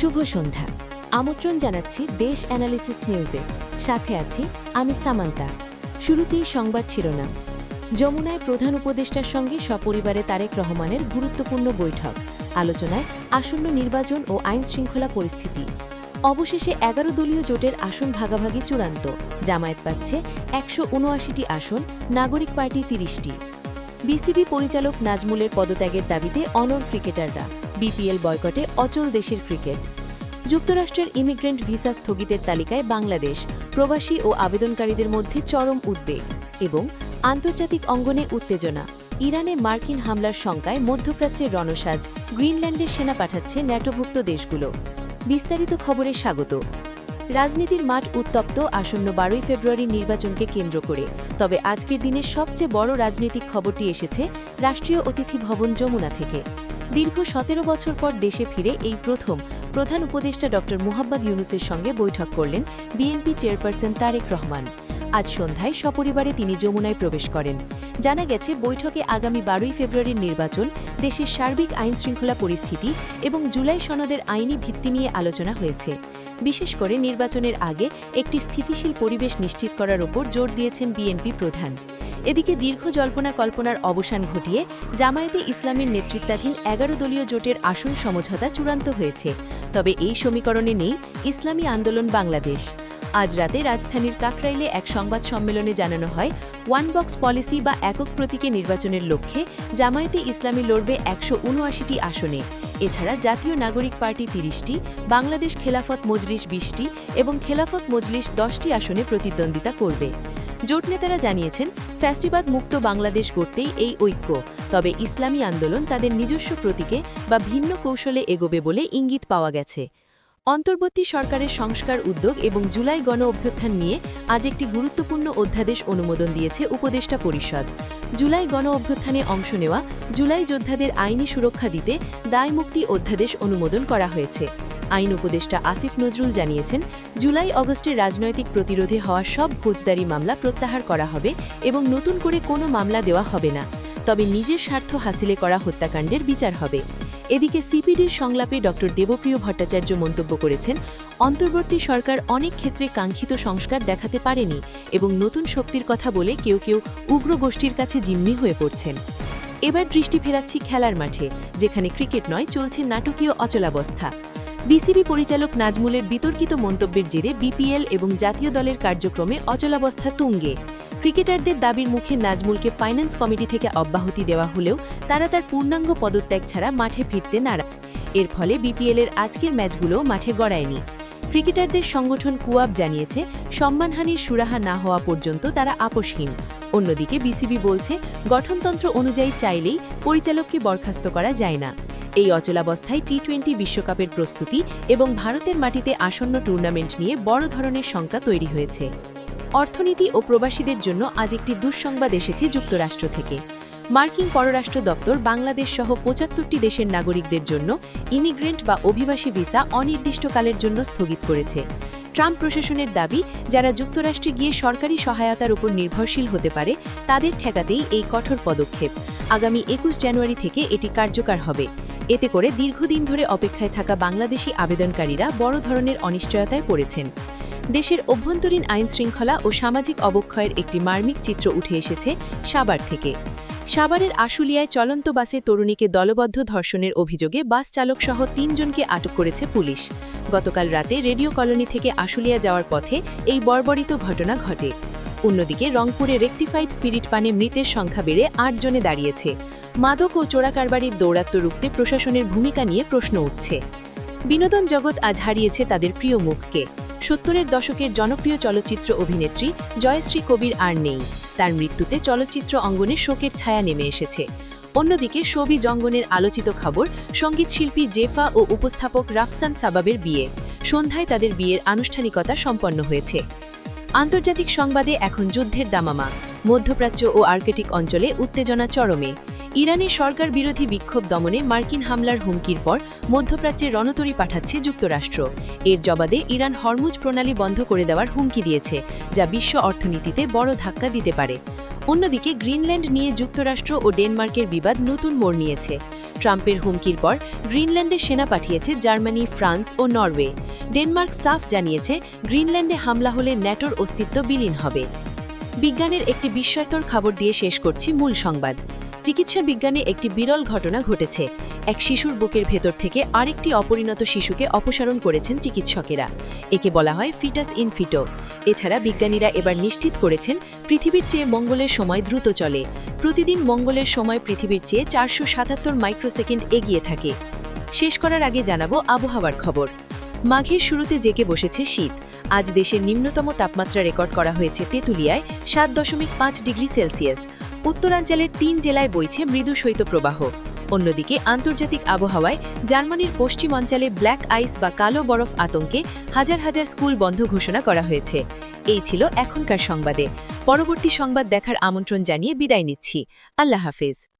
শুভ সন্ধ্যা। আমন্ত্রণ জানাচ্ছি দেশ অ্যানালিসিস নিউজে। সাথে আছি আমি সামান্তা। শুরুতেই সংবাদ শিরোনাম। যমুনায় প্রধান উপদেষ্টার সঙ্গে সপরিবারে তারেক রহমানের গুরুত্বপূর্ণ বৈঠক। আলোচনায় আসন্ন নির্বাচন ও আইন শৃঙ্খলা পরিস্থিতি। অবশেষে এগারো দলীয় জোটের আসন ভাগাভাগি চূড়ান্ত। জামায়াত পাচ্ছে একশো উনআশিটি আসন, নাগরিক পার্টি তিরিশটি। বিসিবি পরিচালক নাজমুলের পদত্যাগের দাবিতে অনর ক্রিকেটাররা। বিপিএল বয়কটে অচল দেশের ক্রিকেট। যুক্তরাষ্ট্রের ইমিগ্রেন্ট ভিসা স্থগিতের তালিকায় বাংলাদেশ, প্রবাসী ও আবেদনকারীদের মধ্যে চরম উদ্বেগ এবং আন্তর্জাতিক অঙ্গনে উত্তেজনা। ইরানে মার্কিন হামলার শঙ্কায় মধ্যপ্রাচ্যের রণসাজ, গ্রিনল্যান্ডে সেনা পাঠাচ্ছে ন্যাটোভুক্ত দেশগুলো। বিস্তারিত খবরে স্বাগত। রাজনীতির মাঠ উত্তপ্ত আসন্ন বারোই ফেব্রুয়ারি নির্বাচনকে কেন্দ্র করে। তবে আজকের দিনের সবচেয়ে বড় রাজনৈতিক খবরটি এসেছে রাষ্ট্রীয় অতিথি ভবন যমুনা থেকে। দীর্ঘ সতেরো বছর পর দেশে ফিরে এই প্রথম প্রধান উপদেষ্টা ড মুহাম্মদ ইউনুসের সঙ্গে বৈঠক করলেন বিএনপি চেয়ারপারসন তারেক রহমান। আজ সন্ধ্যায় সপরিবারে তিনি যমুনায় প্রবেশ করেন। জানা গেছে, বৈঠকে আগামী বারোই ফেব্রুয়ারির নির্বাচন, দেশের সার্বিক আইন শৃঙ্খলা পরিস্থিতি এবং জুলাই সনদের আইনি ভিত্তি নিয়ে আলোচনা হয়েছে। বিশেষ করে নির্বাচনের আগে একটি স্থিতিশীল পরিবেশ নিশ্চিত করার ওপর জোর দিয়েছেন বিএনপি প্রধান। এদিকে দীর্ঘ জল্পনা কল্পনার অবসান ঘটিয়ে জামায়াতে ইসলামের নেতৃত্বাধীন এগারো দলীয় জোটের আসন সমঝোতা চূড়ান্ত হয়েছে। তবে এই সমীকরণে নেই ইসলামী আন্দোলন বাংলাদেশ। আজ রাতে রাজধানীর কাকরাইলে এক সংবাদ সম্মেলনে জানানো হয়, ওয়ান বক্স পলিসি বা একক প্রতীকে নির্বাচনের লক্ষ্যে জামায়াতে ইসলামী লড়বে একশো উনআশিটি আসনে। এছাড়া জাতীয় নাগরিক পার্টি তিরিশটি, বাংলাদেশ খেলাফত মজলিস বিশটি এবং খেলাফত মজলিস দশটি আসনে প্রতিদ্বন্দ্বিতা করবে। জোট নেতারা জানিয়েছেন ফ্যাস্টিবাদ মুক্ত বাংলাদেশ গড়তেই এই ঐক্য, তবে ইসলামী আন্দোলন তাদের নিজস্ব প্রতীকে বা ভিন্ন কৌশলে এগোবে বলে ইঙ্গিত পাওয়া গেছে। অন্তর্বর্তী সরকারের সংস্কার উদ্যোগ এবং জুলাই গণ অভ্যুত্থান নিয়ে আজ একটি গুরুত্বপূর্ণ অধ্যাদেশ অনুমোদন দিয়েছে উপদেষ্টা পরিষদ। জুলাই গণ অভ্যুত্থানে অংশ নেওয়া, জুলাই যোদ্ধাদের আইনি সুরক্ষা দিতে দায়মুক্তি অধ্যাদেশ অনুমোদন করা হয়েছে। আইন উপদেষ্টা আসিফ নজরুল জানিয়েছেন, জুলাই অগস্টের রাজনৈতিক প্রতিরোধে হওয়া সব ফৌজদারি মামলা প্রত্যাহার করা হবে এবং নতুন করে কোনো মামলা দেওয়া হবে না। তবে নিজের স্বার্থ হাসিলে করা হত্যাকাণ্ডের বিচার হবে। এদিকে সিপিডির সংলাপে ড. দেবপ্রিয় ভট্টাচার্য মন্তব্য করেছেন, অন্তর্বর্তী সরকার অনেক ক্ষেত্রে কাঙ্ক্ষিত সংস্কার দেখাতে পারেনি এবং নতুন শক্তির কথা বলে কেউ কেউ উগ্র গোষ্ঠীর কাছে জিম্মি হয়ে পড়ছেন। এবার দৃষ্টি ফেরাচ্ছি খেলার মাঠে, যেখানে ক্রিকেট নয়, চলছে নাটকীয় অচলাবস্থা। বিসিবি পরিচালক নাজমুলের বিতর্কিত মন্তব্যের জেরে বিপিএল এবং জাতীয় দলের কার্যক্রমে অচলাবস্থা তুঙ্গে। ক্রিকেটারদের দাবির মুখে নাজমুলকে ফাইন্যান্স কমিটি থেকে অব্যাহতি দেওয়া হলেও তারা তার পূর্ণাঙ্গ পদত্যাগ ছাড়া মাঠে ফিরতে নারাজ। এর ফলে বিপিএলের আজকের ম্যাচগুলো মাঠে গড়ায়নি। ক্রিকেটারদের সংগঠন কুয়াব জানিয়েছে, সম্মানহানির সুরাহা না হওয়া পর্যন্ত তারা আপোষহীন। অন্যদিকে বিসিবি বলছে, গঠনতন্ত্র অনুযায়ী চাইলেই পরিচালককে বরখাস্ত করা যায় না। এই অচলাবস্থায় টি টোয়েন্টি বিশ্বকাপের প্রস্তুতি এবং ভারতের মাটিতে আসন্ন টুর্নামেন্ট নিয়ে বড় ধরনের শঙ্কা তৈরি হয়েছে। অর্থনীতি ও প্রবাসীদের জন্য আজ একটি দুঃসংবাদ এসেছে যুক্তরাষ্ট্র থেকে। মার্কিন পররাষ্ট্র দপ্তর বাংলাদেশ সহ পঁচাত্তরটি দেশের নাগরিকদের জন্য ইমিগ্রেন্ট বা অভিবাসী ভিসা অনির্দিষ্টকালের জন্য স্থগিত করেছে। ট্রাম্প প্রশাসনের দাবি, যারা যুক্তরাষ্ট্রে গিয়ে সরকারি সহায়তার উপর নির্ভরশীল হতে পারে, তাদের ঠেকাতেই এই কঠোর পদক্ষেপ। আগামী একুশ জানুয়ারি থেকে এটি কার্যকর হবে। এতে করে দীর্ঘদিন ধরে অপেক্ষায় থাকা বাংলাদেশি আবেদনকারীরা বড় ধরনের অনিশ্চয়তায় পড়েছেন। দেশের অভ্যন্তরীণ আইন শৃঙ্খলা ও সামাজিক অবক্ষয়ের একটি মার্মিক চিত্র উঠে এসেছে সাবার থেকে। সাভারের আশুলিয়ায় চলন্ত বাসে তরুণীকে দলবদ্ধ ধর্ষণের অভিযোগে বাস চালকসহ তিনজনকে আটক করেছে পুলিশ। গতকাল রাতে রেডিও কলোনি থেকে আশুলিয়া যাওয়ার পথে এই বর্বরিত ঘটনা ঘটে। অন্যদিকে রংপুরে রেকটিফাইড স্পিরিট পানে মৃতের সংখ্যা বেড়ে আট জনে দাঁড়িয়েছে। মাদক ও চোরাকারবারির দৌরাত্ম রুখতে প্রশাসনের ভূমিকা নিয়ে প্রশ্ন উঠছে। বিনোদন জগৎ আজ হারিয়েছে তাদের প্রিয় মুখকে। সত্তরের দশকের জনপ্রিয় চলচ্চিত্র অভিনেত্রী জয়শ্রী কবির আর নেই। তার মৃত্যুতে চলচ্চিত্র অঙ্গনে শোকের ছায়া নেমে এসেছে। অন্যদিকে সবি জঙ্গনের আলোচিত খবর সঙ্গীতশিল্পী জেফা ও উপস্থাপক রাফসান সাবাবের বিয়ে। সন্ধ্যায় তাদের বিয়ের আনুষ্ঠানিকতা সম্পন্ন হয়েছে। আন্তর্জাতিক সংবাদে এখন যুদ্ধের দামামা। মধ্যপ্রাচ্য ও আর্কেটিক অঞ্চলে উত্তেজনা চরমে। ইরানের সরকার বিরোধী বিক্ষোভ দমনে মার্কিন হামলার হুমকির পর মধ্যপ্রাচ্যে রণতরী পাঠাচ্ছে যুক্তরাষ্ট্র। এর জবাবে ইরান হরমুজ প্রণালী বন্ধ করে দেওয়ার হুমকি দিয়েছে, যা বিশ্ব অর্থনীতিতে বড় ধাক্কা দিতে পারে। অন্যদিকে গ্রিনল্যান্ড নিয়ে যুক্তরাষ্ট্র ও ডেনমার্কের বিবাদ নতুন মোড় নিয়েছে। ট্রাম্পের হুমকির পর গ্রিনল্যান্ডে সেনা পাঠিয়েছে জার্মানি, ফ্রান্স ও নরওয়ে। ডেনমার্ক সাফ জানিয়েছে, গ্রিনল্যান্ডে হামলা হলে ন্যাটোর অস্তিত্ব বিলীন হবে। বিজ্ঞানের একটি বিস্ময়কর খবর দিয়ে শেষ করছি মূল সংবাদ। চিকিৎসা বিজ্ঞানে একটি বিরল ঘটনা ঘটেছে। এক শিশুর বুকের ভেতর থেকে আরেকটি অপরিণত শিশুকে অপসারণ করেছেন চিকিৎসকেরা। একে বলা হয় ফিটাস ইন ফিটো এছাড়া বিজ্ঞানীরা এবার নিশ্চিত করেছেন, পৃথিবীর চেয়ে মঙ্গলের সময় দ্রুত চলে। প্রতিদিন মঙ্গলের সময় পৃথিবীর চেয়ে চারশো সাতাত্তর মাইক্রোসেকেন্ড এগিয়ে থাকে। শেষ করার আগে জানাব আবহাওয়ার খবর। মাঘের শুরুতে জেগে বসেছে শীত। আজ দেশের নিম্নতম তাপমাত্রা রেকর্ড করা হয়েছে তেঁতুলিয়ায় সাত দশমিক পাঁচ ডিগ্রি সেলসিয়াস। উত্তরাঞ্চলের তিন জেলায় বইছে মৃদু শৈত্যপ্রবাহ। অন্যদিকে আন্তর্জাতিক আবহাওয়ায় জার্মানির পশ্চিমাঞ্চলে ব্ল্যাক আইস বা কালো বরফ আতঙ্কে হাজার হাজার স্কুল বন্ধ ঘোষণা করা হয়েছে। এই ছিল এখনকার সংবাদে। পরবর্তী সংবাদ দেখার আমন্ত্রণ জানিয়ে বিদায় নিচ্ছি। আল্লাহ হাফেজ।